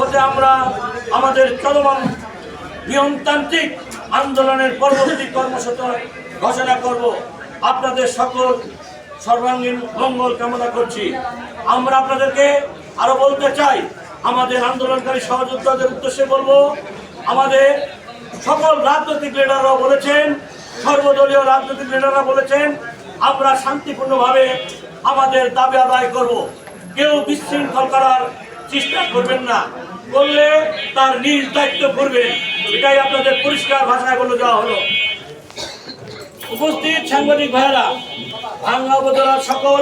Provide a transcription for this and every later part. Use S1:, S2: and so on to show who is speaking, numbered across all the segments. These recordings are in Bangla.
S1: হতে আমরা আমাদের চলমান নিয়মতান্ত্রিক আন্দোলনের পরবর্তী কর্মসূচি ঘোষণা করব। আপনাদের সকল সর্বাঙ্গীন মঙ্গল কামনা করছি। আমরা আপনাদেরকে আরও বলতে চাই, আমাদের আন্দোলনকারী সহযোদ্ধাদের উদ্দেশ্যে বলব, আমাদের সকল রাজনৈতিক লিডাররা বলেছেন, সর্বদলীয় রাজনৈতিক লিডাররা বলেছেন, আমরা শান্তিপূর্ণভাবে আমাদের দাবি আদায় করব। কেউ বিশৃঙ্খল করার চেষ্টা করবেন না। করলে তার নিজ দায়িত্ব করবেন এটাই আপনাদের পরিষ্কার ভাষায় বলে দেওয়া হলো। উপস্থিত সাংবাদিক ভাইয়েরা, ভাঙ্গা উপজেলার সকল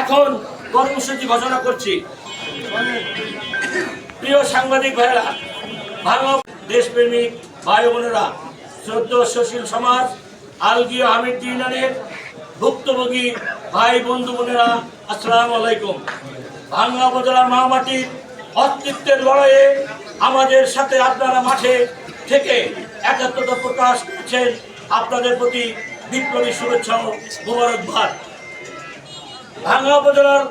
S1: এখন কর্মসূচি ঘোষণা করছি। প্রিয় সাংবাদিক ভাইয়েরা ভাঙ্গা দেশপ্রেমিক ভাই বোনেরা, শ্রদ্ধ সুশীল সমাজ আলগীয় হামিদ ইউনিয়নের ভুক্তভোগী ভাই, বন্ধু বোনেরা, আসসালামু আলাইকুম। ভাঙ্গা উপজেলার মহামাটির অস্তিত্বের লড়াইয়ে আমাদের সাথে আপনারা মাঠে থেকে একাত্মতা প্রকাশ করছেন। আপনাদের প্রতি বিপ্লবী শুভেচ্ছা ও মোবারকবাদ। ভাঙ্গা উপজেলার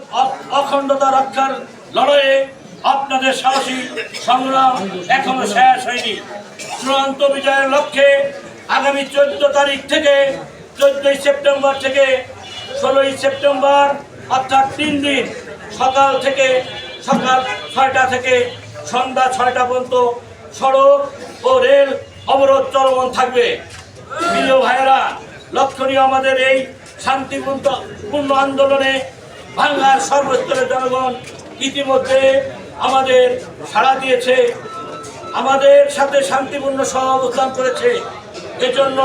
S1: অখণ্ডতা রক্ষার লড়াইয়ে আপনাদের সাহসী সংগ্রাম এখনও শেষ হয়নি। চূড়ান্ত বিজয়ের লক্ষ্যে আগামী চোদ্দ তারিখ থেকে, চোদ্দই সেপ্টেম্বর থেকে ষোলোই সেপ্টেম্বর, অর্থাৎ তিন দিন, সকাল থেকে সকাল ছয়টা থেকে সন্ধ্যা ছয়টা পর্যন্ত সড়ক ও রেল অবরোধ চলমান থাকবে। প্রিয় ভাইয়েরা, লক্ষণীয় আমাদের এই শান্তিপূর্ণ, পূর্ণ আন্দোলনে বাংলার সর্বস্তরের জনগণ ইতিমধ্যে আমাদের সাড়া দিয়েছে, আমাদের সাথে শান্তিপূর্ণ সহ অবস্থান করেছে। এজন্য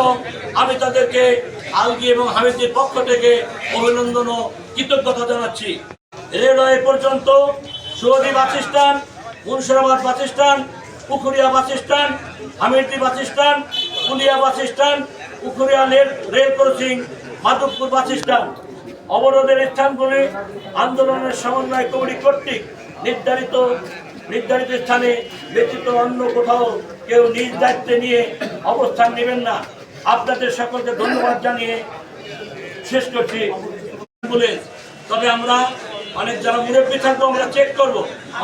S1: আমি তাদেরকে আলগি এবং হামিদের পক্ষ থেকে অভিনন্দন ও কৃতজ্ঞতা জানাচ্ছি। রেলওয়ে পর্যন্ত Saudi bus stand Murshidabad bus stand Pukuria bus stand Hamirdi bus stand, Pulia bus stand Pukuria rail rail crossing, Madhabpur bus stand. অবরোধের স্থানগুলি আন্দোলনের সমন্বয় কমিটি কর্তৃক নির্ধারিত নির্ধারিত স্থানে ব্যতীত অন্য কোথাও কেউ নিজ দায়িত্বে নিয়ে অবস্থান নেবেন না। আপনাদের সকলকে ধন্যবাদ জানিয়ে শেষ করছি। অ্যাম্বুলেন্স তবে আমরা অনেক যারা মুরব্বী থাকব আমরা চেক করব।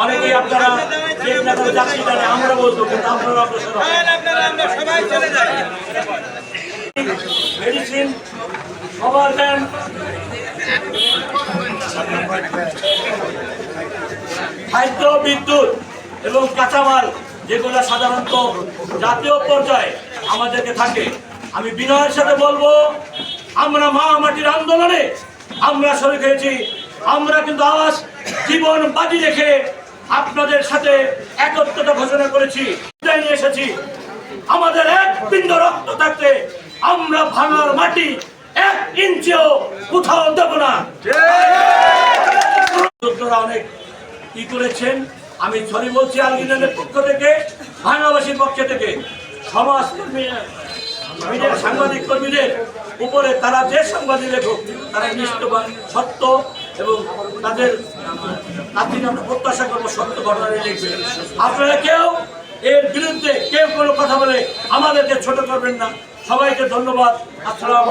S1: অনেকেই আপনারা চেক না করে যাচ্ছি জানে আমরা বলব কিন্তু আপনারা অগ্রসর মেডিসিন কভার ভ্যান খাদ্য বিদ্যুৎ এবং কাঁচামাল যেগুলো সাধারণত জাতীয় পর্যায়ে আমাদেরকে থাকে। আমি বিনয়ের সাথে বলব, আমরা মা মাটির আন্দোলনে আমরা শরীর হয়েছি। আমরা কিন্তু আজ জীবন বাজি রেখে আপনাদের সাথে একত্রতা ঘোষণা করেছি নিয়ে এসেছি। আমাদের এক বিন্দু রক্ত থাকতে আমরা ভাঙার মাটি এক ইঞ্চিও কোথাও দেব না। অনেক কি করেছেন? আমি সরি বলছি আলগিনের পক্ষ থেকে, ভাঙাবাসীর পক্ষ থেকে। সমাজকর্মী মিডিয়া সাংবাদিক কর্মীদের উপরে তারা যে সাংবাদিক লেখক, তারা নিষ্ঠবান সত্য এবং তাদের থেকে আমরা প্রত্যাশা করব সত্য ঘটনা লিখবে। আপনারা কেউ এর বিরুদ্ধে কেউ কোনো কথা বলে আমাদেরকে ছোট করবেন না। সবাইকে ধন্যবাদ। আসসালামু